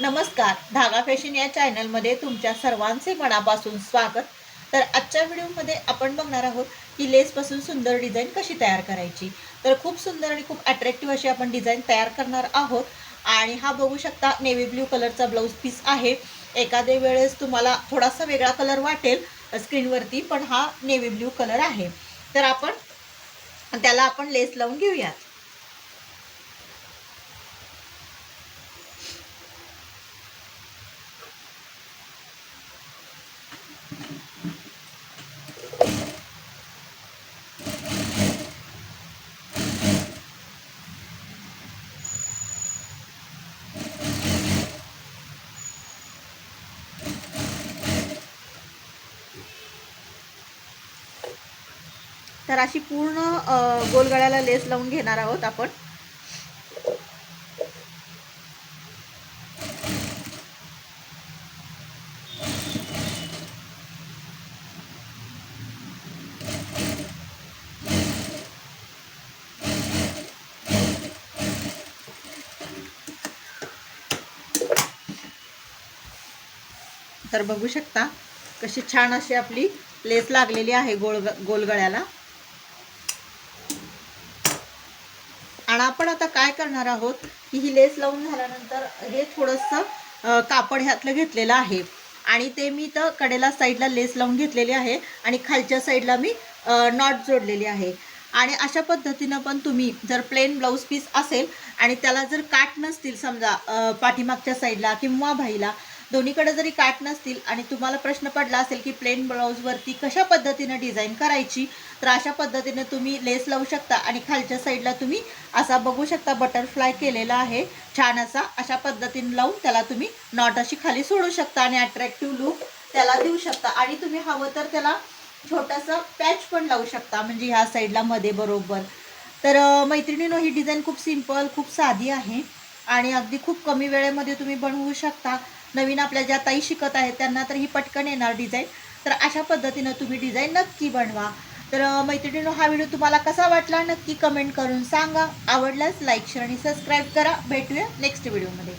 नमस्कार धागा फॅशन या चॅनलमध्ये तुमच्या सर्वांचे मनापासून स्वागत. तर आजच्या व्हिडिओमध्ये आपण बघणार आहोत की लेसपासून सुंदर डिझाईन कशी तयार करायची. तर खूप सुंदर आणि खूप अट्रॅक्टिव्ह अशी आपण डिझाईन तयार करणार आहोत. आणि हा बघू शकता नेव्ही ब्ल्यू कलरचा ब्लाऊज पीस आहे. एखाद्या वेळेस तुम्हाला थोडासा वेगळा कलर वाटेल स्क्रीनवरती पण हा नेव्ही ब्ल्यू कलर आहे. तर आपण त्याला आपण लेस लावून घेऊयात. तर अशी पूर्ण गोलगळ्याला लेस लावून घेणार आहोत आपण. तर बघू शकता कशी छान अशी आपली लेस लागलेली आहे गोळ गोलगळ्याला आणि आपण आता काय करणार आहोत की ही लेस लावून झाल्यानंतर हे थोडंसं कापड ह्यातलं घेतलेलं आहे. आणि ते मी तर कडेला साईडला लेस लावून घेतलेली आहे आणि खालच्या साईडला मी नॉट जोडलेली आहे. आणि अशा पद्धतीनं पण तुम्ही जर प्लेन ब्लाऊज पीस असेल आणि त्याला जर काट नसतील समजा पाठीमागच्या साईडला किंवा भाईला दोन्हीकडे जरी काट नसतील आणि तुम्हाला प्रश्न पडला असेल की प्लेन ब्लाऊजवरती कशा पद्धतीनं डिझाईन करायची तर अशा पद्धतीने तुम्ही लेस लावू शकता आणि खालच्या साईडला तुम्ही असा बघू शकता बटरफ्लाय केलेला आहे. छान असा अशा पद्धतीने लावून त्याला तुम्ही नॉट अशी खाली सोडू शकता आणि अट्रॅक्टिव्ह लुक त्याला देऊ शकता. आणि तुम्ही हवं तर त्याला छोटासा पॅच पण लावू शकता म्हणजे ह्या साईडला मध्ये बरोबर. तर मैत्रिणीनो ही डिझाईन खूप सिंपल खूप साधी आहे. आणि अगदी खूप कमी वेळेमध्ये तुम्ही बनवू शकता. नवीन आपल्या ज्या ताई शिकत आहेत त्यांना तर ही पटकन येणार डिझाईन तर अशा पद्धतीनं तुम्ही डिझाईन नक्की बनवा. तर मैत्रिणींनो मैत्रिणीनो हा व्हिडिओ तुम्हाला कसा वाटला नक्की कमेंट करून सांगा. आवडल्यास लाईक शेअर आणि सबस्क्राईब करा. भेटूया नेक्स्ट व्हिडिओमध्ये